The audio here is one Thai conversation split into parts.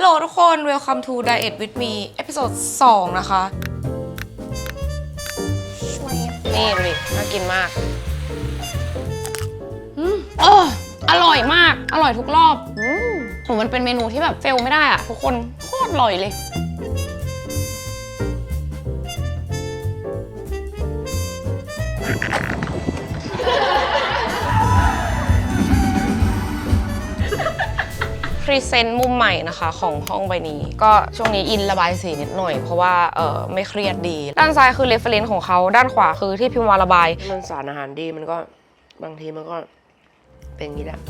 ฮัลโหลทุกคน welcome to diet with me เอพิโซด2นะคะ นี่ดูดิน่ากินมากอืมเอออร่อยมาก อร่อยทุกรอบ อืมโหมันเป็นเมนูที่แบบเฟลไม่ได้อะทุกคน โคตรอร่อยเลย พรีเซนต์มุมใหม่นะคะของห้องใบนี้ ก็ช่วงนี้อินระบายสีนิดหน่อย เพราะว่าเออไม่เครียดดี ด้านซ้ายคือเรฟเฟรนซ์ของเขาด้านขวาคือที่พิมพ์วาระบาย มันสารอาหารดีมันก็บางทีมันก็เป็นอย่างนี้แหละ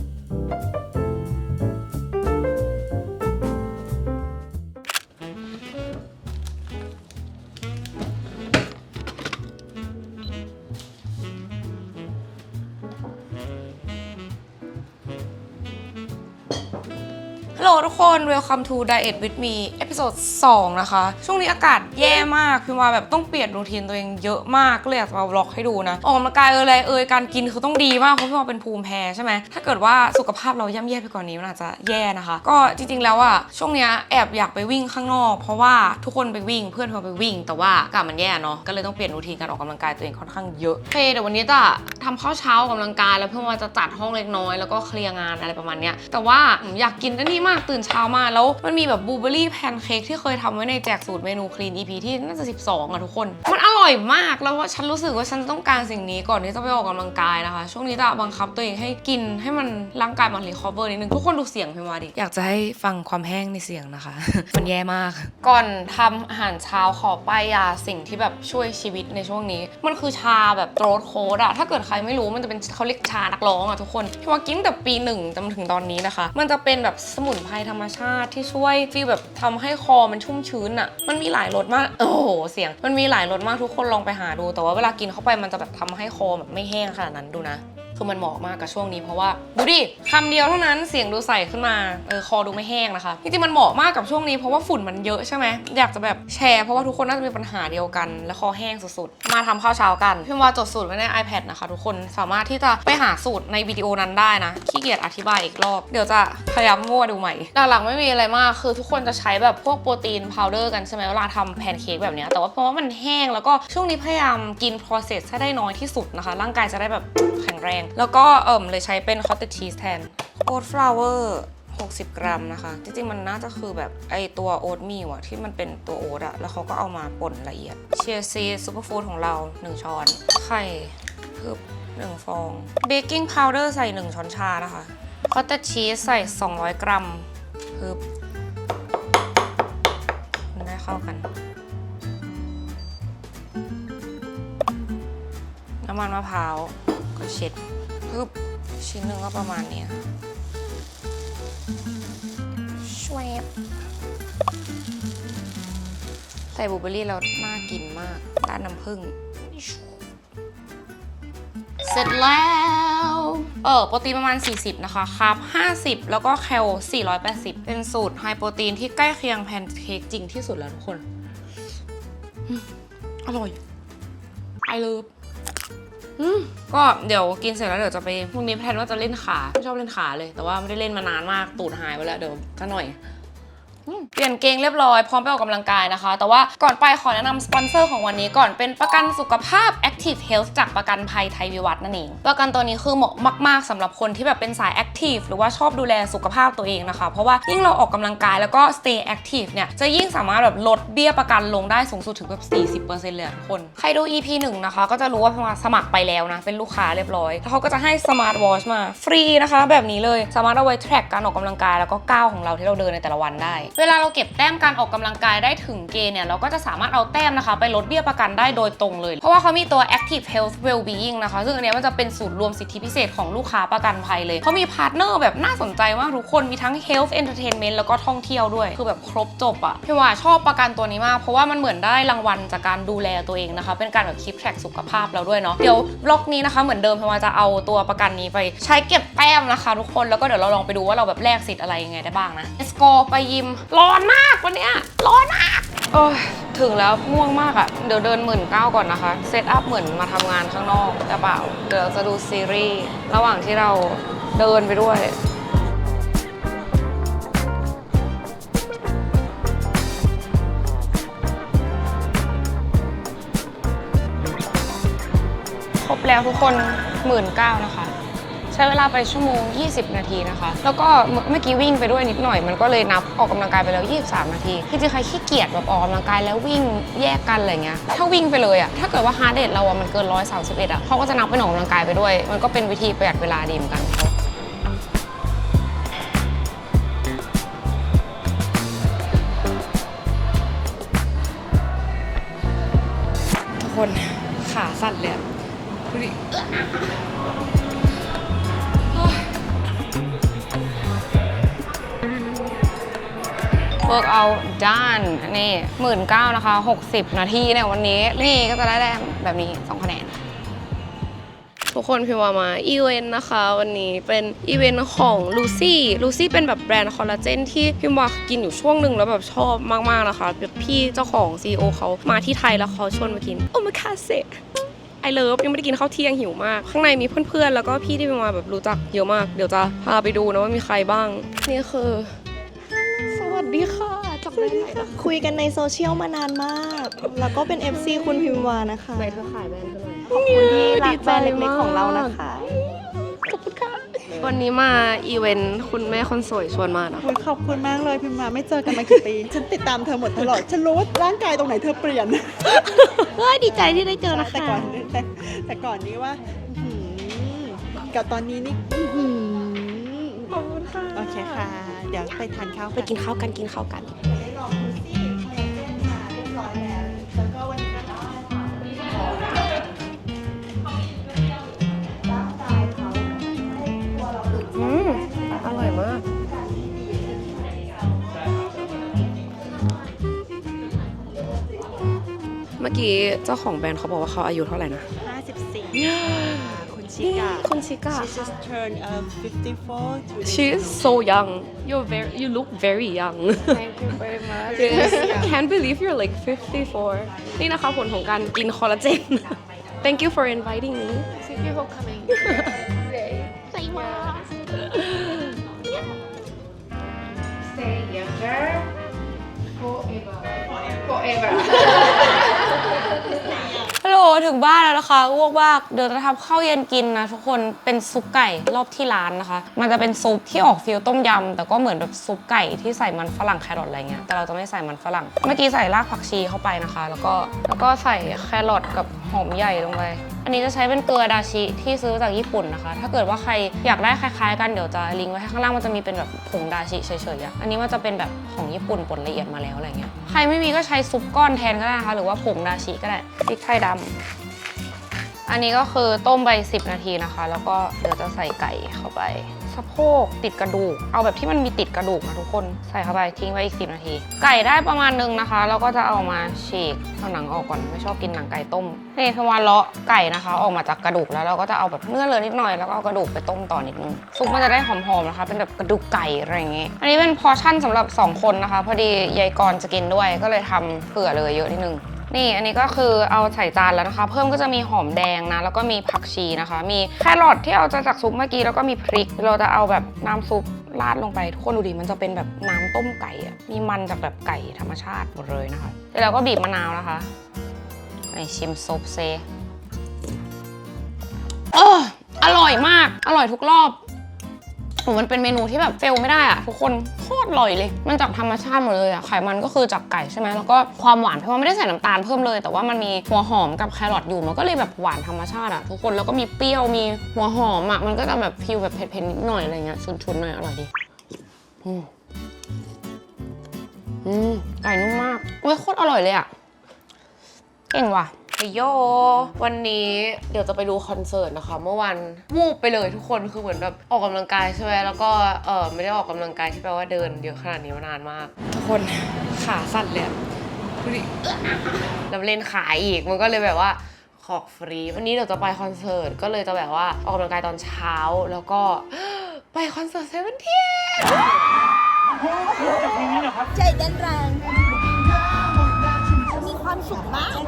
ทุกคน welcome to diet with me เอ พิโซด2 นะคะ ช่วงนี้อากาศแย่มากพี่ว่าแบบต้องเปลี่ยนรูทีนตัวเองเยอะมากก็เลยอยากจะมาบล็อกให้ดูนะ ออกกำลังกายเอออะไรเอยการกินคือต้องดีมากเพราะพี่ว่าเป็นภูมิแพ้ใช่ไหมถ้าเกิดว่าสุขภาพเราย่ำแย่ไปกว่านนี้มันอาจจะแย่นะคะ ก็จริงๆแล้วอะช่วงเนี้ยแอบอยากไปวิ่งข้างนอก เพราะว่าทุกคนไปวิ่งเพื่อนเขาไปวิ่ง แต่ว่าอากาศมันแย่เนาะก็เลยต้องเปลี่ยนรูทีนการออกกำลังกายตัวเองค่อนข้างเยอะโอเคเดี๋ยววันนี้จะทำข้าวเช้าออกกำลังกาย แล้วเพื่อว่าจะจัดห้องเล็กน้อยแล้วก็เคลียร์งานอะไรประมาณเนี้ยแต่ว่าอยากกินอันนี้มากตื่นเช้ามาแล้วมันมีแบบบลูเบอร์รี่แพนเค้กที่เคยทำไว้ในแจกสูตรเมนูคลีน EP ที่น่าจะ 12อะทุกคน มันอร่อยมากแล้วว่าฉันรู้สึกว่าฉันต้องการสิ่งนี้ก่อนที่จะไปออกกำลังกายนะคะ ช่วงนี้จะบังคับตัวเองให้กินให้มันร่างกายมันรีคอเวอร์นิดนึงทุกคนดูเสียงพิมพ์มาดิอยากจะให้ฟังความแห้งในเสียงนะคะ มันแย่มาก ก่อนทำอาหารเช้าขอป้ายยาสิ่งที่แบบช่วยชีวิตในช่วงนี้ มันคือชาแบบโรสโคดอะถ้าเกิดใครไม่รู้มันจะเป็นเขาเรียกชานักร้องอะทุกคนพี่ว่ากินตั้งแต่ปีหนึ่งจนถึงตอนนี้นะคะ มันจะเป็นแบบสมุนไพรธรรมชาติที่ช่วยฟีลแบบทำใให้คอมันชุ่มชื้นอะมันมีหลายรสมาก โอ้โห เสียง มันมีหลายรสมากทุกคนลองไปหาดู แต่ว่าเวลากินเข้าไปมันจะแบบทำให้คอแบบไม่แห้งขนาดนั้นดูนะ คือมันเหมาะมากกับช่วงนี้เพราะว่าดูดิคำเดียวเท่านั้นเสียงดูใสขึ้นมาเออคอดูไม่แห้งนะคะจริงๆมันเหมาะมากกับช่วงนี้เพราะว่าฝุ่นมันเยอะใช่ไหมอยากจะแบบแชร์เพราะว่าทุกคนน่าจะมีปัญหาเดียวกันและคอแห้งสุดๆมาทำข้าวเช้ากันพี่ว่าจดสูตรไว้ใน iPad นะคะ ทุกคนสามารถที่จะไปหาสูตรในวิดีโอนั้นได้นะขี้เกียจอธิบายอีกรอบเดี๋ยวจะพยายามมั่วดูใหม่หลักๆไม่มีอะไรมากคือทุกคนจะใช้แบบพวกโปรตีนพาวเดอร์กันใช่ไหมเวลาทำแพนเค้กแบบนี้แต่ว่าเพราะว่ามันแห้งแล้วก็ช่วงนี้พยายามกิน process ให้ได้น้อยที่สุดนะคะ ร่างกายจะได้แบบแข็งแรงแล้วก็เอิ่มเลยใช้เป็น cottage cheese แทน oat flour 60 กรัมนะคะ จริงๆ มันน่าจะคือแบบไอตัวโอ๊ตมิลอะที่มันเป็นตัวโอ๊ตอะแล้วเขาก็เอามาป่นละเอียด เชียร์ซีซูเปอร์ฟู้ดของเรา 1 ช้อน ไข่พึบ1 ฟอง เบกกิ้งพาวเดอร์ใส่ 1 ช้อนชานะคะคอตเตจชีสใส่ 200 กรัมพึบมันได้เข้ากัน น้ำมันมะพร้าวก็เช็ด พึบชิ้นหนึ่งก็ประมาณเนี้ยช่วยใส่บลูเบอร์รี่แล้วน่ากินมากร้านน้ำผึ้งเสร็จแล้ว เออโปรตีนประมาณ 40 นะคะคาร์บ50 แล้วก็แคล480 เป็นสูตรไฮโปรตีนที่ใกล้เคียงแพนเค้กจริงที่สุดแล้วทุกคนอืมอร่อย I love อืมก็เดี๋ยวกินเสร็จแล้วเดี๋ยวจะไปพรุ่งนี้แพลนว่าจะเล่นขาไม่ชอบเล่นขาเลย แต่ว่าไม่ได้เล่นมานานมากตูดหายไปแล้วเดี๋ยวก็หน่อย เปลี่ยนเกงเรียบร้อยพร้อมไปออกกำลังกายนะคะ แต่ว่าก่อนไปขอแนะนำสปอนเซอร์ของวันนี้ก่อนเป็นประกันสุขภาพ Active Health จากประกันภัยไทยวิวัฒน์นั่นเอง ประกันตัวนี้คือเหมาะมากๆสำหรับคนที่แบบเป็นสาย Active หรือว่าชอบดูแลสุขภาพตัวเองนะคะ เพราะว่ายิ่งเราออกกำลังกายแล้วก็ stay active เนี่ยจะยิ่งสามารถแบบลดเบี้ยประกันลงได้สูงสุดถึงแบบ40%เลยอะทุกคนใครดู EP 1นะคะก็จะรู้ว่าพมสมัครไปแล้วนะเป็นลูกค้าเรียบร้อยแล้วเขาก็จะให้ Smart Watch มาฟรีนะคะ แบบนี้เลยสามารถเอาไว้ track การออกกำลังกายแล้วก็ก้าวของเราที่เราเดินในแต่ละวันได้เวลาเราเก็บแต้มการออกกำลังกายได้ถึงเกณฑ์เนี่ยเราก็จะสามารถเอาแต้มนะคะ ไปลดเบี้ยประกันได้โดยตรงเลย เพราะว่าเขามีตัว Active Health Wellbeing นะคะ ซึ่งอันนี้มันจะเป็นสูตรรวมสิทธิพิเศษของลูกค้าประกันภัยเลยเขามีพาร์ทเนอร์แบบน่าสนใจมากทุกคนมีทั้ง Health Entertainment แล้วก็ท่องเที่ยวด้วย คือแบบครบจบอะพี่ว่าชอบประกันตัวนี้มากเพราะว่ามันเหมือนได้รางวัลจากการดูแลตัวเองนะคะ เป็นการแบบคิปแทร็กสุขภาพเราด้วยเนาะเดี๋ยวบล็อกนี้นะคะเหมือนเดิมพี่ว่าจะเอาตัวประกันนี้ไปใช้เก็บแต้มนะคะ ทุกคนแล้วก็เดี๋ยวเราลองไปดูว่าเราแบบแลกสิทธิ์อะไรยังไงได้บ้างนะ Let's go ไปยิมร้อนมากวันนี้ร้อนมากโอ้ยถึงแล้วม่วงมากอะ่ะ เดี๋ยวเดินหมื่นเก้าก่อนนะคะ เซตอัพเหมือนมาทำงานข้างนอกกระเป๋าเดี๋ยวจะดูซีรีส์ ระหว่างที่เราเดินไปด้วย ครบแล้วทุกคนหมื่นเก้านะคะ ช้เวลาไปชั่วโมง 20 นาทีนะคะ แล้วก็เมื่อกี้วิ่งไปด้วยนิดหน่อย มันก็เลยนับออกกำลังกายไปแล้ว 23 นาที คือจริงๆใครขี้เกียจแบบออกกำลังกายแล้ววิ่งแยกกันอะไรเงี้ย ถ้าวิ่งไปเลยอะถ้าเกิดว่าฮาร์ดเดทเราอะมันเกิน 131อะเขาก็จะนับเป็นออกกำลังกายไปด้วย มันก็เป็นวิธีประหยัดเวลาดีเหมือนกัน เวิร์กเอาด้านนี่หมื่นเก้านะคะ 60 นาทีเนี่ยวันนี้ นี่ก็จะได้แต้มแบบนี้ 2 คะแนน ทุกคนพิมพ์ว่ามาอีเวนต์นะคะ วันนี้เป็นอีเวนต์ของลูซี่ลูซี่เป็นแบบแบรนด์คอลลาเจนที่พิมพ์ว่ากินอยู่ช่วงหนึ่งแล้วแบบชอบมาก ๆ นะคะแบบพี่เจ้าของ CEO เขามาที่ไทยแล้วเขาชวนมากิน โอมาคาเซไอเลิฟยังไม่ได้กินข้าวเที่ยงหิวมาก ข้างในมีเพื่อนๆ แล้วก็พี่ที่พิมว่าแบบรู้จักเยอะมาก เดี๋ยวจะพาไปดูนะว่ามีใครบ้าง นี่คือ วัสดีค่ะจากแบรนด์ไหนนะคะคุยกันในโซเชียลมานานมาก แล้วก็เป็น FC คุณพิมวานะคะไหนเธอขายแบรนด์เธอหน่อยขอบคุณที่รักแบรนด์เล็กๆของเรานะคะ ขอบคุณค่ะวันนี้มาอีเวนต์คุณแม่คนสวยชวนมานะคะโอ้ยขอบคุณมากเลยพิมมาไม่เจอกันมากี่ปี ฉันติดตามเธอหมดตลอด ฉันรู้ว่าร่างกายตรงไหนเธอเปลี่ยน เฮ้ยดีใจที่ได้เจอนะแต่คะก่อนแต่แต่ก่อนนี้ว่าอื้อหือกับตอนนี้นี่อื้อหือ ไปทานข้าวไปกินข้าวกันกินข้าวกันได้ลองดูสิคอลลาเจนมาเรียบร้อยแล้วแล้วก็วันนี้ก็ได้อืม อร่อยมาก เมื่อกี้เจ้าของแบรนด์เขาบอกว่าเขาอายุเท่าไหร่นะ 54คุณชิ กาคุณชิก้า She just turned uh, 54 two days She is ago. so young you're very you look very young Thank you very much Yes. Can't believe you're like 54 นี่นะคะผลของการกินคอลลาเจน Thank you for inviting me Thank you for coming ใส่ ถึงบ้านแล้วนะคะอ้วกว่ากเดี๋ยวจะทำข้าวเย็นกินนะทุกคนเป็นซุปไก่รอบที่ร้านนะคะ มันจะเป็นซุปที่ออกฟิลต้มยำแต่ก็เหมือนแบบซุปไก่ที่ใส่มันฝรั่งแครอทอะไรเงี้ยแต่เราจะไม่ใส่มันฝรั่ง เมื่อกี้ใส่รากผักชีเข้าไปนะคะ แล้วก็แล้วก็ใส่แครอทกับหอมใหญ่ลงไป อันนี้จะใช้เป็นเกลือดาชิที่ซื้อจากญี่ปุ่นนะคะ ถ้าเกิดว่าใครอยากได้คล้ายๆ กันเดี๋ยวจะลิงก์ไว้ให้ข้างล่างมันจะมีเป็นแบบผงดาชิเฉยๆอะอันนี้มันจะเป็นแบบของญี่ปุ่นป่นละเอียดมาแล้วอะไรเงี้ย ใครไม่มีก็ใช้ซุปก้อนแทนก็ได้นะคะ หรือว่าผงดาชิก็ได้พริกไทยดำ อันนี้ก็คือต้มไป 10 นาทีนะคะ แล้วก็เดี๋ยวจะใส่ไก่เข้าไปสะโพกติดกระดูก เอาแบบที่มันมีติดกระดูกนะทุกคนใส่เข้าไปทิ้งไว้อีก 10 นาที ไก่ได้ประมาณนึงนะคะ แล้วก็จะเอามาฉีกเอาหนังออกก่อนไม่ชอบกินหนังไก่ต้มนี่พอมาเลาะไก่นะคะ ออกมาจากกระดูกแล้วเราก็จะเอาแบบเนื้อเหลือนิดหน่อยแล้วก็เอากระดูกไปต้มต่อนิดนึงซุปมันจะได้หอมๆนะคะ เป็นแบบกระดูกไก่อะไรอย่างเงี้ยอันนี้เป็นพอชั่นสำหรับ 2 คนนะคะ พอดียายกรจะกินด้วยก็เลยทำเผื่อเลยเยอะนิดนึง นี่อันนี้ก็คือเอาใส่จานแล้วนะคะ เพิ่มก็จะมีหอมแดงนะ แล้วก็มีผักชีนะคะ มีแครอทที่เอาจากซุปเมื่อกี้แล้วก็มีพริก เราจะเอาแบบน้ำซุปราดลงไปทุกคนดูดิมันจะเป็นแบบน้ำต้มไก่อะมีมันจากแบบไก่ธรรมชาติหมดเลยนะคะเสร็จแล้วก็บีบมะนาวนะคะไปชิมซุปเซเอออร่อยมาก อร่อยทุกรอบ โอ้มันเป็นเมนูที่แบบเฟลไม่ได้อะทุกคนโคตรอร่อยเลย มันจากธรรมชาติหมดเลยอะไขมันก็คือจากไก่ใช่ไหมแล้วก็ความหวานเพราะว่าไม่ได้ใส่น้ำตาลเพิ่มเลย แต่ว่ามันมีหัวหอมกับแครอทอยู่มันก็เลยแบบหวานธรรมชาติอะทุกคนแล้วก็มีเปรี้ยวมีหัวหอมอะมันก็จะแบบฟิลแบบเผ็ดๆนิดหน่อยอะไรเงี้ยชุนๆหน่อยอร่อยดีอืมอืมไก่นุ่มมากเว้ยโคตรอร่อยเลยอะเก่งว่ะ ไอโย วันนี้เดี๋ยวจะไปดูคอนเสิร์ตนะคะ เมื่อวันวูบไปเลยทุกคนคือเหมือนแบบออกกำลังกายใช่ไหมแล้วก็เออไม่ได้ออกกำลังกายที่แปลว่าเดินเยอะขนาดนี้มานานมาก ทุกคนขาสั่นเลยอะดูดิแล้วเล่นขาอีกมันก็เลยแบบว่าขอกฟรีวันนี้เดี๋ยวจะไปคอนเสิร์ตก็เลยจะแบบว่าออกกำลังกายตอนเช้าแล้วก็ไปคอนเสิร์ตเซเว่นทีใจเต้นแรง มีความสุขมาก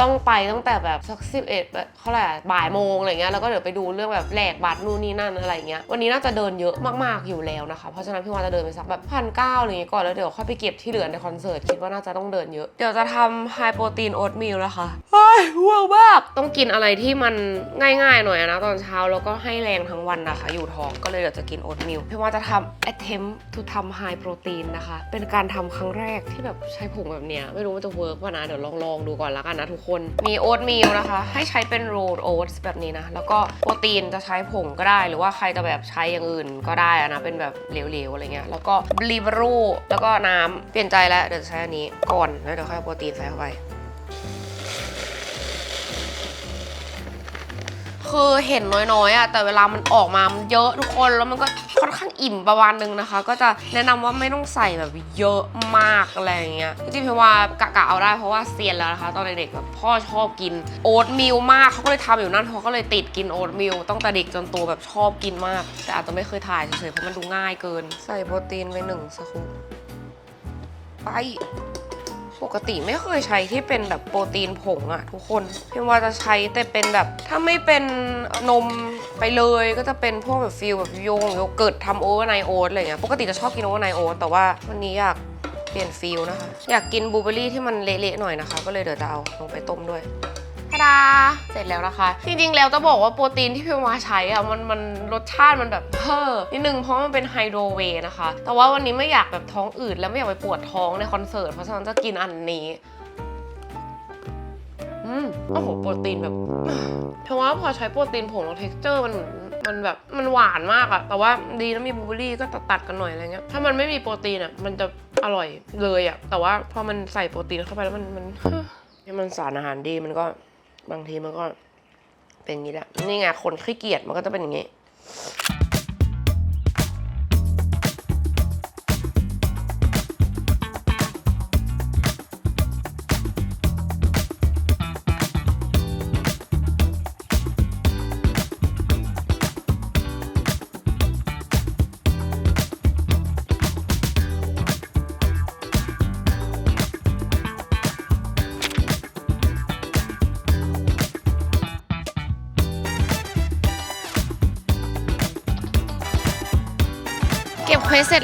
ต้องไปตั้งแต่แบบสักสิบเอ็ดแบบเขาแหละบ่ายโมงอะไรเงี้ยแล้วก็เดี๋ยวไปดูเรื่องแบบแลกบัตรนู่นนี่นั่นอะไรเงี้ยวันนี้น่าจะเดินเยอะมากๆอยู่แล้วนะคะเพราะฉะนั้นพี่วาจะเดินไปสักแบบพันเก้าอะไรเงี้ยก่อนแล้วเดี๋ยวค่อยไปเก็บที่เหลือในคอนเสิร์ตคิดว่าน่าจะต้องเดินเยอะเดี๋ยวจะทำไฮโปรตีนโอ๊ตมิลนะคะเฮ้ยว้าวมากต้องกินอะไรที่มันง่ายๆหน่อยนะตอนเช้าแล้วก็ให้แรงทั้งวันนะคะ อยู่ท้องก็เลยเดี๋ยวจะกินโอ๊ตมิลพี่ว่าจะทำ attempt to ทำ high protein นะคะ เป็นการทำครั้งแรกที่แบบใช้ผงแบบเนี้ยไม่รู้ว่าจะเวิร์กป่ะนะเดี๋ยวลองลองๆดูก่อนละกันนะทุกคน มีโอ๊ตมิลนะคะ ให้ใช้เป็นโรลโอ๊ตแบบนี้นะ แล้วก็โปรตีนจะใช้ผงก็ได้ หรือว่าใครจะแบบใช้อย่างอื่นก็ได้นะ เป็นแบบเหลวๆอะไรเงี้ย แล้วก็บลิเบรูแล้วก็น้ำเปลี่ยนใจแล้วเดี๋ยวจะใช้อันนี้ก่อนแล้วเดี๋ยวค่อยเอาโปรตีนใส่เข้าไป คือเห็นน้อยๆอะแต่เวลามันออกมามันเยอะทุกคนแล้วมันก็ค่อนข้างอิ่มประมาณนึงนะคะ ก็จะแนะนำว่าไม่ต้องใส่แบบเยอะมากอะไรอย่างเงี้ยจริงๆพี่ว่ากะกะเอาได้เพราะว่าเซียนแล้วนะคะ ตอนเด็กๆแบบพ่อชอบกินโอ๊ตมิลมากเขาก็เลยทำอยู่นั่นเขาก็เลยติดกินโอ๊ตมิลตั้งแต่เด็กจนโตแบบชอบกินมาก แต่อาจจะไม่เคยถ่ายเฉยๆเพราะมันดูง่ายเกิน ใส่โปรตีนไปหนึ่งสกู๊ปไป ปกติไม่เคยใช้ที่เป็นแบบโปรตีนผงอะทุกคนพี่ว่าจะใช้แต่เป็นแบบถ้าไม่เป็นนมไปเลยก็จะเป็นพวกแบบฟิลแบบโยงโยเกิร์ตทำโอเวอร์ไนโอ๊ตอะไรเงี้ยปกติจะชอบกินโอเวอร์ไนโอ๊ตแต่ว่าวันนี้อยากเปลี่ยนฟิลนะคะ อยากกินบลูเบอร์รี่ที่มันเละๆหน่อยนะคะ ก็เลยเดี๋ยวจะเอาลงไปต้มด้วย ทาดาเสร็จแล้วนะคะ จริงๆ แล้วจะบอกว่าโปรตีนที่พี่วาใช้อะมันมันรสชาติมันแบบเพ้อนิดนึงเพราะมันเป็นไฮโดรเวนะคะ แต่ว่าวันนี้ไม่อยากแบบท้องอืดแล้วไม่อยากไปปวดท้องในคอนเสิร์ตเพราะฉะนั้นจะกินอันนี้อืมโอ้โหโปรตีนแบบเพราะว่าพอใช้โปรตีนผงแล้วเท็กเจอร์มันเหมือนมันแบบมันหวานมากอะแต่ว่าดีนะมีบลูเบอรี่ก็ตัดๆกันหน่อยอะไรเงี้ย ถ้ามันไม่มีโปรตีนอะมันจะอร่อยเลยอะแต่ว่าพอมันใส่โปรตีนเข้าไปแล้วมันมันให้มันสารอาหารดีมันก็ บางทีมันก็เป็นอย่างนี้แหละ นี่ไงคนขี้เกียจมันก็จะเป็นอย่างนี้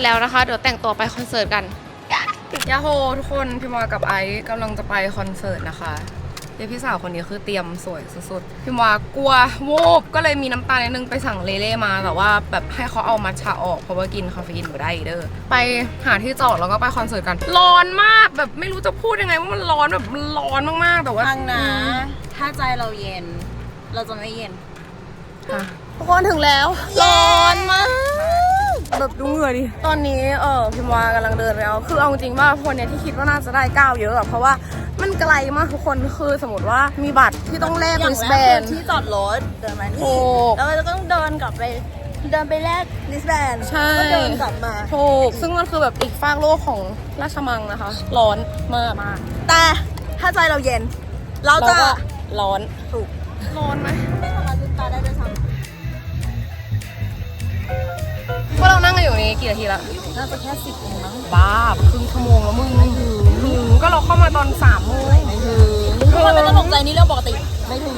แล้วนะคะ เดี๋ยวแต่งตัวไปคอนเสิร์ตกันยาโฮทุกคนพี่มอกับไอซ์กำลังจะไปคอนเสิร์ตนะคะเดี๋ยวพี่สาวคนนี้คือเตรียมสวยสุดๆพี่มากลัวโวบก็เลยมีน้ำตาลนิดนึงไปสั่งเลเล่มาแต่ว่าแบบให้เขาเอามัทฉะออกเพราะว่ากินคาเฟอีนไม่ได้เด้อไปหาที่จอดแล้วก็ไปคอนเสิร์ตกัน ร้อนมากแบบไม่รู้จะพูดยังไงว่ามันร้อนแบบมันร้อนมากๆแต่ว่าฟังนะ ถ้าใจเราเย็น เราจะไม่เย็นค่ะทุกคนถึงแล้ว ร้อนมาก แบบดูเหงื่อดิ ตอนนี้เออพิมวากำลังเดินไปเอา คือเอาจริงๆว่าคนเนี่ยที่คิดว่าน่าจะได้ก้าวเยอะอะเพราะว่ามันไกลมากทุกคนคือสมมติว่ามีบัตรที่ต้องแลกอย่าริงสแรแบกคืนอที่จอดรถเดินมาถูนี่กแล้วเราก็ต้องเดินกลับไปเดินไปแลกลิสแบนใช่ก็เดินกลับมาถูกซึ่งมันคือแบบอีกฟากโลกของราชมังนะคะ ร้อนมากมากแต่ถ้าใจเราเย็น เราจะก็ร้อนถูกร้อนไหมไม่สามารถลืมตาได้ด้วยซ้ พวกเรานั่งกันอยู่นี่กี่นาทีละำน่าจะแค่สิบเองมั้งบ้าครึ่งชั่วโมงแล้วมึงไม่ถึงถึงก็เราเข้ามาตอนสามโมงไม่ถึงทุกคนไม่ต้องตกใจนี่เรื่องปกติไม่ถึง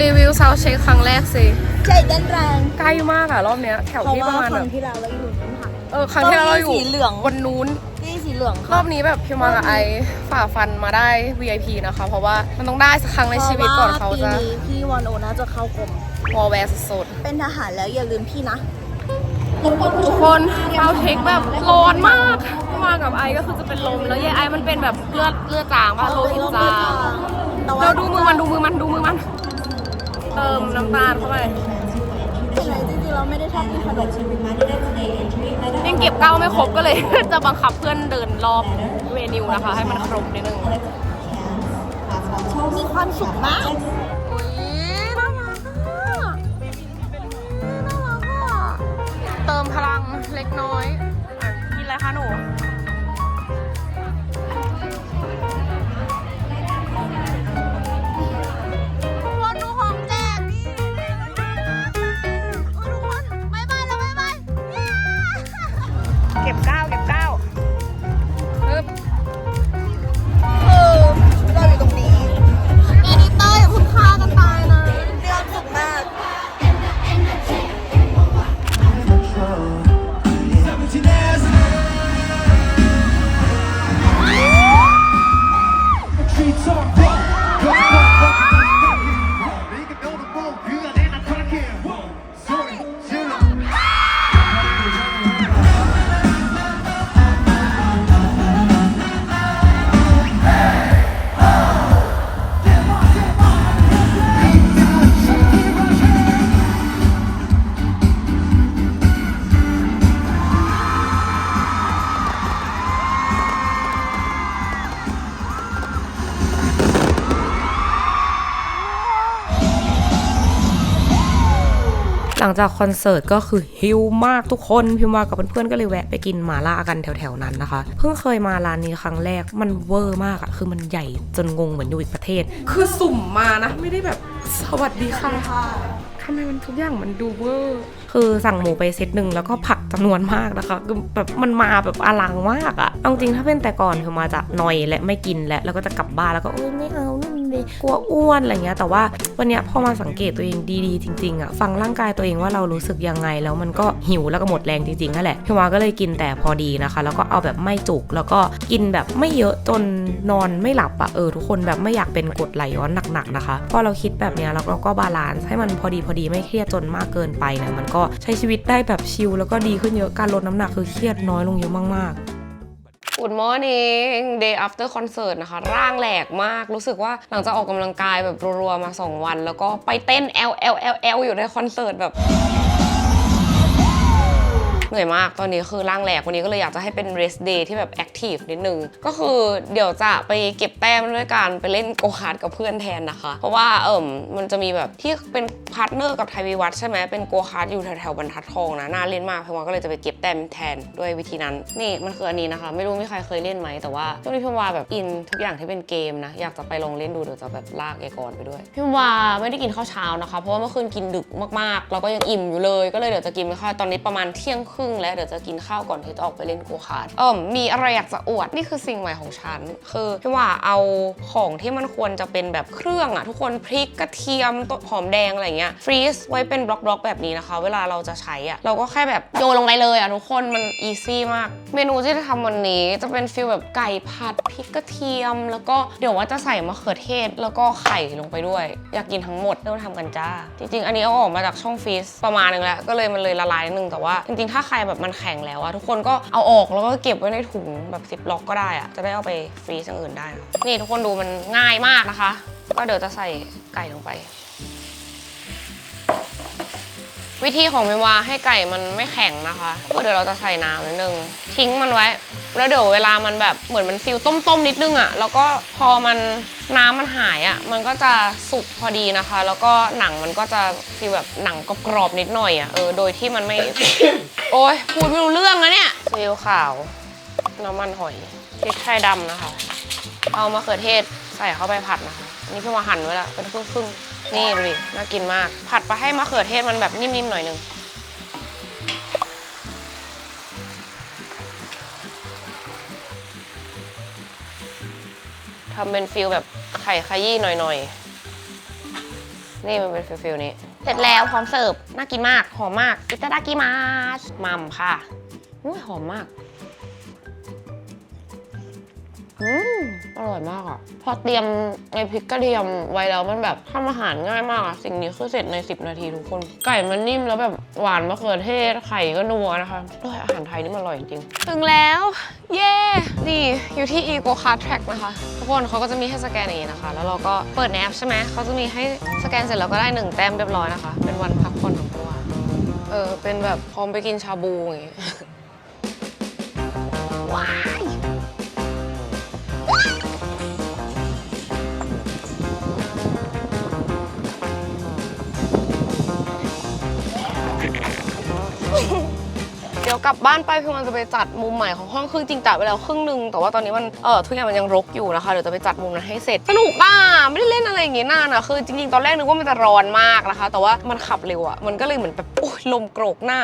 รีวิวซาวเช็คครั้งแรกสิ ใจเต้นแรงใกล้มากอะรอบเนี้ยแถวเพราะที่ปว่าระมาณคแบรั้บงที่แล้วเราอยู่น้ำผัก เออครั้งที่แล้วเราอยู่สีเหลืองวันนู้น นี่สีเหลืองรอบนี้แบบพี่มากับไอฝ่าฟันมาได้ VIP นะคะ เพราะว่ามันต้องได้สักครั้งในชีวิตก่อนเขาจะพรว่ปีนี้พี่วอนโอน่าจะเข้ากรมวอลแวร์สดเป็นทหารแล้วอย่าลืมพี่นะ ๆทุกคนซาวเช็คแบบร้อนมากพี่มากับไอก็คือจะเป็นลม แล้วยายไอมันเป็นแบบเลือดเลือดจางว่าโลหิตจางแต่ว่าเราดูมือมันดูมือมันดูมือมัน เติมน้ำตาลเข้าไปจริงๆเราไม่ได้ชอบกินขนมยังเก็บเก้าไม่ครบก็เลย จะบังคับเพื่อนเดินรอบเวนิวนะคะ ให้มันครบนิดนึงมีความสุขมากอุ้ยน่ารักอะน่ารักอะเติมพลังเล็กน้อยอะกินอะไรคะหนู ลังจากคอนเสิร์ตก็คือฮิวมากทุกคนพิมพ์ว่ากับเพื่อนๆก็เลยแวะไปกินหมาล่ากันแถวๆนั้นนะคะ เพิ่งเคยมาร้านนี้ครั้งแรกมันเวอร์มากอะคือมันใหญ่จนงงเหมือนอยู่อีกประเทศ คือสุ่มมานะ ไม่ได้แบบสวัสดีค่ะทำไมมันทุกอย่างมันดูเวอร์ คือสั่งหมูไปเซตหนึ่งแล้วก็ผักจำนวนมากนะคะคือแบบมันมาแบบอลังมากอะเอาจริงถ้าเป็นแต่ก่อนคือมาจะนอยและไม่กินและแล้วก็จะกลับบ้านแล้วก็เอ้ยไม่เอานู่นเลยกลัวอ้วนอะไรเงี้ยแต่ว่าวันเนี้ยพอมาสังเกตตัวเองดีๆ จริงๆอะฟังร่างกายตัวเองว่าเรารู้สึกยังไง แล้วมันก็หิวแล้วก็หมดแรงจริงๆนั่นแหละพี่วาก็เลยกินแต่พอดีนะคะ แล้วก็เอาแบบไม่จุกแล้วก็กินแบบไม่เยอะจนนอนไม่หลับอะเออทุกคนแบบไม่อยากเป็นกดไหลย้อนหนักๆนะคะพอเราคิดแบบเนี้ยแล้วเราก็บาลานซ์ให้มันพอดีพอดีไม่เครียดจนมากเกินไปเนี่ยมันก็ใช้ชีวิตได้แบบชิลแล้วก็ดีขึ้นเยอะการลดน้ำหนักคือเครียดน้อยลงเยอะมากๆ Good morning day after concert นะคะ ร่างแหลกมากรู้สึกว่าหลังจากออกกำลังกายแบบรัวๆ มา 2 วัน แล้วก็ไปเต้น L L L L อยู่ในคอนเสิร์ตแบบ เหนื่อยมากตอนนี้คือร่างแหลกวันนี้ก็เลยอยากจะให้เป็น rest day ที่แบบ active นิดนึง ก็คือเดี๋ยวจะไปเก็บแต้มด้วยการไปเล่นโกคาร์ดกับเพื่อนแทนนะคะ เพราะว่าเอิ่มมันจะมีแบบที่เป็นพาร์ทเนอร์กับไทยวิวัฒใช่ไหมเป็นโกคาร์ดอยู่แถวๆบรรทัดทองนะน่าเล่นมากเพราะว่าก็เลยจะไปเก็บแต้มแทนด้วยวิธีนั้น นี่มันคืออันนี้นะคะ ไม่รู้มีใครเคยเล่นไหมแต่ว่าช่วงนี้พี่วาแบบอินทุกอย่างที่เป็นเกมนะอยากจะไปลองเล่นดูเดี๋ยวจะแบบลากไอกรไปด้วยพี่วาไม่ได้กินข้าวเช้านะคะ เพราะว่าเมื่อคืนกินดึกมากๆ แล้วก็ยังอิ่มอยู่เลยก็เลยเดี๋ยวจะกินไม่ค่อยตอนนี้ประมาณเที่ยงครึ่งแล้วเดี๋ยวจะกินข้าวก่อนที่จะออกไปเล่นโกคาร์ดเอ่มมีอะไรอยากจะอวดนี่คือสิ่งใหม่ของฉัน คือพี่ว่าเอาของที่มันควรจะเป็นแบบเครื่องอะทุกคนพริกกระเทียมต้นหอมแดงอะไรเงี้ยฟรีซไว้เป็นบล็อกๆแบบนี้นะคะ เวลาเราจะใช้อะเราก็แค่แบบโยนลงไปเลยอะทุกคนมันอีซี่มาก เมนูที่จะทำวันนี้จะเป็นฟิลแบบไก่ผัดพริกกระเทียม แล้วก็เดี๋ยวว่าจะใส่มะเขือเทศแล้วก็ไข่ลงไปด้วย อยากกินทั้งหมดเริ่มทำกันจ้า จริงๆ อันนี้เอาออกมาจากช่องฟรีซประมาณนึงแล้วก็เลยมันเลยละลายนิดนึงแต่ว่าจริงๆถ้าใครแบบมันแข็งแล้วอะทุกคนก็เอาออกแล้วก็เก็บไว้ในถุงแบบซิปล็อกก็ได้อะจะได้เอาไปฟรีสอย่างอื่นได้นะนี่ทุกคนดูมันง่ายมากนะคะ ก็เดี๋ยวจะใส่ไก่ลงไป วิธีของเมวาให้ไก่มันไม่แข็งนะคะก็เดี๋ยวเราจะใส่น้ำนิดนึงทิ้งมันไว้ แล้วเดี๋ยวเวลามันแบบเหมือนมันฟิลต้มๆนิดนึงอะ่ะแล้วก็พอมันน้ำมันหายอะ่ะมันก็จะสุกพอดีนะคะ แล้วก็หนังมันก็จะฟีลแบบหนังกรอบๆนิดหน่อยอะ่ะเออโดยที่มันไม่ โอ้ยพูดไม่รู้เรื่องนะเนี่ยซีอิ๊วขาวน้ำมันหอยพริกไทยดำนะคะ เอามะเขือเทศใส่เข้าไปผัดนะคะนี่เพิ่งมาหั่นไว้ล้วเป็นครึ่งๆ นี่ดูดิ น่ากินมาก ผัดไปให้มะเขือเทศมันแบบนิ่มๆหน่อยหนึง ทำเป็นฟิลแบบไข่ขยี้หน่อยๆ นี่มันเป็นฟิลฟิลนี้ เสร็จแล้วพร้อมเสิร์ฟ น่ากินมาก หอมมาก อิตาดากิมาสมัมค่ะอุ้ยหอมมาก อืมอร่อยมากอะ พอเตรียมในพริกกระเทียมไว้แล้วมันแบบทำอาหารง่ายมากอะ สิ่งนี้คือเสร็จใน 10 นาทีทุกคน ไก่มันนิ่มแล้วแบบหวานมะเขือเทศไข่ก็นัวนะคะด้วยอาหารไทยนี่มันอร่อยจริงๆถึงแล้ว เย้ นี่ อยู่ที่ Eco Card Track นะคะ ทุกคนเขาก็จะมีให้สแกนอย่างนี้นะคะ แล้วเราก็เปิดในแอปใช่ไหมเขาจะมีให้สแกนเสร็จแล้วก็ได้หนึ่งแต้มเรียบร้อยนะคะ เป็นวันพักผ่อนของตัวเออเป็นแบบพร้อมไปกินชาบูอย่างงี้ว้าย เดี๋ยวกลับบ้านไปพี่มันจะไปจัดมุมใหม่ของห้องครึ่งจริงจัดไปแล้วครึ่งหนึ่งแต่ว่าตอนนี้มันเออทุกอย่างมันยังรกอยู่นะคะเดี๋ยวจะไปจัดมุมนั้นให้เสร็จสนุกอะไม่ได้เล่นอะไรอย่างงี้นานอะคือจริงๆตอนแรกนึกว่ามันจะร้อนมากนะคะ แต่ว่ามันขับเร็วอะมันก็เลยเหมือนแบบโอ้ยลมโกรกหน้า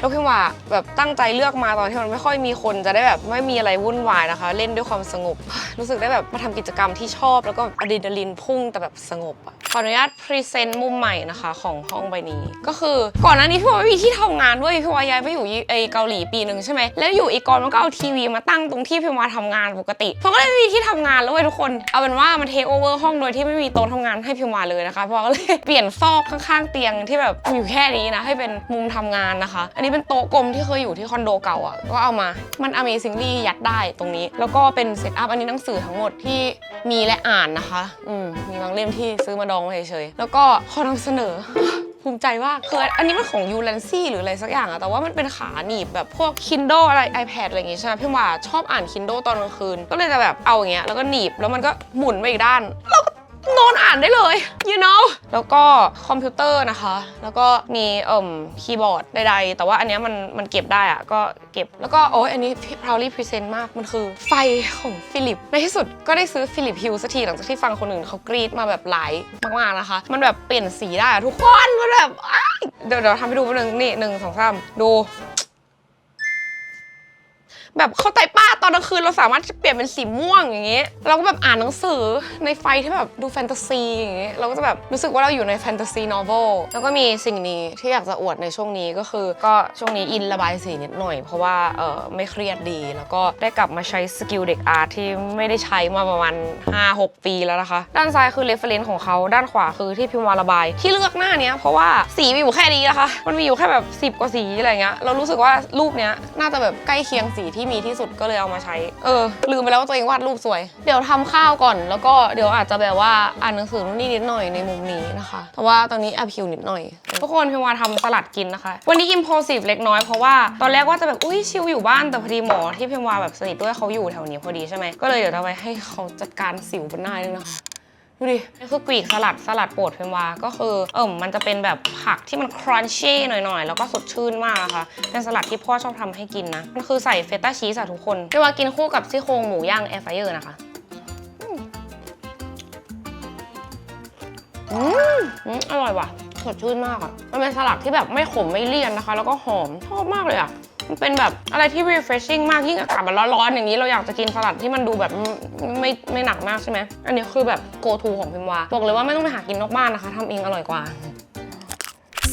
แล้วพี่ว่าแบบตั้งใจเลือกมาตอนที่มันไม่ค่อยมีคนจะได้แบบไม่มีอะไรวุ่นวายนะคะ เล่นด้วยความสงบ รู้สึกได้แบบมาทำกิจกรรมที่ชอบแล้วก็อะดรีนาลินพุ่งแต่แบบสงบอะขออนุญาตพรีเซนต์มุมใหม่นะคะของห้องใบนี้ ก็คือก่อนหน้านี้พี่ว่าไม่มีที่ทำงานด้วยพี่ว่าย้ายไปอยู่ไอเกาหลีปีหนึ่งใช่ไหมแล้วอยู่อีกกอนมันก็เอาทีวีมาตั้งตรงที่พี่ว่าทำงานปกติเพราะก็เลยไม่มีที่ทำงานแล้วเว้ยทุกคนเอาเป็นว่ามันเทคโอเวอร์ห้องโดยที่ไม่มีโต๊ะทำงานให้พี่ว่าเลยนะคะเพราะก็เลยเปลี่ยนซอกข้างๆเตียงที่แบบอยู่แค่นี้นะให้เป็นมุมทำงานนะคะ อันนี้เป็นโต๊ะกลมที่เคยอยู่ที่คอนโดเก่าอะก็เอามามัน Amazingly ยัดได้ตรงนี้ แล้วก็เป็นเซตอัพอันนี้หนังสือทั้งหมดที่มีและอ่านนะคะอืมมีบางเล่มที่ซื้อมาดองเฉยๆแล้วก็ขอนำเสนอ ภูมิใจว่าคืออันนี้มันของยูแลนซี่หรืออะไรสักอย่างอะแต่ว่ามันเป็นขาหนีบแบบพวก Kindle อะไร iPad อะไรอย่างงี้ใช่ไหมพี่ว่าชอบอ่าน Kindle ตอนกลางคืน ก็เลยจะแบบเอาอย่างเงี้ยแล้วก็หนีบแล้วมันก็หมุนไปอีกด้านแล้ว นอนอ่านได้เลย you know แล้วก็คอมพิวเตอร์นะคะ แล้วก็มีเอ่มคีย์บอร์ดใดๆ แต่ว่าอันเนี้ยมันมันเก็บได้อะก็เก็บ แล้วก็โอ้ยอันนี้ proudly present มาก มันคือไฟของฟิลิป ในที่สุดก็ได้ซื้อฟิลิปฮิวสักทีหลังจากที่ฟังคนอื่นเขากรีดมาแบบหลายมากๆนะคะ มันแบบเปลี่ยนสีได้อะทุกคน มันแบบอ้ายเดี๋ยวเดี๋ยวทำให้ดูแป๊บนึงนี่หนึ่งสองสามดู แบบเข้าใจป้าตอนกลางคืนเราสามารถเปลี่ยนเป็นสีม่วงอย่างเงี้ยเราก็แบบอ่านหนังสือในไฟที่แบบดูแฟนตาซีอย่างเงี้ยเราก็จะแบบรู้สึกว่าเราอยู่ในแฟนตาซีนอเวลแล้วก็มีสิ่งนี้ที่อยากจะอวดในช่วงนี้ก็คือ ก็ช่วงนี้อินระบายสีนิดหน่อย เพราะว่าเออไม่เครียดดี แล้วก็ได้กลับมาใช้สกิลเด็กอาร์ตที่ไม่ได้ใช้มาประมาณ5-6 ปีแล้วนะคะ ด้านซ้ายคือเรฟเฟรนซ์ของเขาด้านขวาคือที่พิมพ์วาระบาย ที่เลือกหน้าเนี้ยเพราะว่าสีมีอยู่แค่นี้นะคะมันมีอยู่แค่แบบ 10 กว่าสีอะไรเงี้ยเรารู้สึกว่ารูปเนี้ยน่าจะแบบใกล้เคียงสีที่มีที่สุดก็เลยเอามาใช้ เออ ลืมไปแล้วว่าตัวเองวาดรูปสวย เดี๋ยวทำข้าวก่อน แล้วก็เดี๋ยวอาจจะแบบว่าอ่านหนังสือนู่นนี่นิดหน่อยในมุมนี้นะคะแต่ว่าตอนนี้แอบหิวนิดหน่อย ทุกคนพิมวาทำสลัดกินนะคะ วันนี้อิมโพสิฟเล็กน้อยเพราะว่าตอนแรกว่าจะแบบอุ้ยชิลอยู่บ้านแต่พอดีหมอที่พิมวาแบบสนิทด้วยเขาอยู่แถวนี้พอดีใช่ไหมก็เลยเดี๋ยวจะไปให้เขาจัดการสิวบนหน้าด้วยนะคะ ดูดินี่คือกรีกสลัดสลัดโปรดเพมวา ก็คือเอิ่มมันจะเป็นแบบผักที่มันครันชี่หน่อยๆ แล้วก็สดชื่นมากนะคะเป็นสลัดที่พ่อชอบทำให้กินนะ มันคือใส่เฟต้าชีสอะทุกคนเพมวากินคู่กับซี่โครงหมูย่างแอร์ไฟเออร์นะคะอืมอร่อยว่ะสดชื่นมากอะมันเป็นสลัดที่แบบไม่ขมไม่เลี่ยนนะคะ แล้วก็หอมชอบมากเลยอะ มันเป็นแบบอะไรที่ refreshing มากยิ่งอากาศมันร้อนๆอย่างนี้เราอยากจะกินสลัดที่มันดูแบบไม่ไม่หนักมากใช่ไหมอันนี้คือแบบ go to ของพิมวาบอกเลยว่าไม่ต้องไปหากินนอกบ้านนะคะทำเองอร่อยกว่า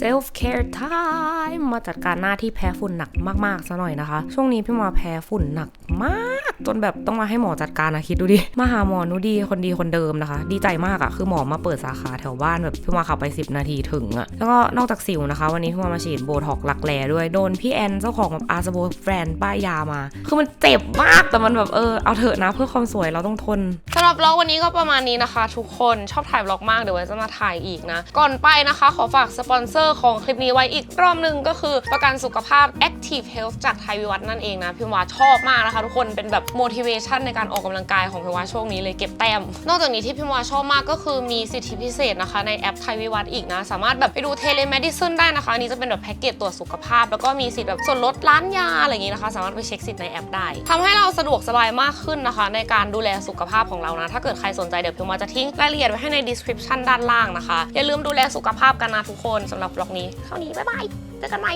self care time มาจัดการหน้าที่แพ้ฝุ่นหนักมากๆซะหน่อยนะคะ ช่วงนี้พี่มาแพ้ฝุ่นหนักมาก จนแบบต้องมาให้หมอจัดการนะคิดดูดิ มาหาหมอนุดีคนดีคนเดิมนะคะ ดีใจมากอะคือหมอมาเปิดสาขาแถวบ้านแบบพี่มาขับไป 10 นาทีถึงอะแล้วก็นอกจากสิวนะคะ วันนี้พี่มามาฉีดโบท็อกหลักแหล่ด้วยโดนพี่แอนเจ้าของแบบอาร์ซโบแฟรนป้ายยามา คือมันเจ็บมากแต่มันแบบเออเอาเถอะนะเพื่อความสวยเราต้องทน หรับบล็อกวันนี้ก็ประมาณนี้นะคะ ทุกคนชอบถ่ายบล็อกมากเดี๋ยวไว้จะมาถ่ายอีกนะ ก่อนไปนะคะ ขอฝากสปอนเซอร์ของคลิปนี้ไว้อีกรอบหนึงก็คือประกันสุขภาพ Active Health จากไทยวิวัฒน์นั่นเองนะพี่วาชอบมากนะคะทุกคนเป็นแบบ motivation ในการออกกำลังกายของพี่วาช่วงนี้เลยเก็บแต้ม นอกจากนี้ที่พี่วาชอบมากก็คือมีสิทธิพิเศษนะคะในแอปไทยวิวัฒน์อีกนะ สามารถแบบไปดูเทเล m e d i c i n e ได้นะคะอันนี้จะเป็นแบบแพ็กเกจตรวจสุขภาพ แล้วก็มีสิทธิ์แบบส่วนลดร้านยาอะไรอย่างนี้นะคะ สามารถไปเช็คสิทธิ์ในแอปได้ทำให้เราสะดวกสบายมากขึ้นนะคะ ในการดูแลสุขภาพของเรานะถ้าเกิดใครสนใจเดี๋ยวพิมพ์มาจะทิ้งรายละเอียดไว้ให้ใน description ด้านล่างนะคะอย่าลืมดูแลสุขภาพกันนะทุกคนสำหรับบล็อกนี้เท่านี้บ๊ายบายเจอกันใหม่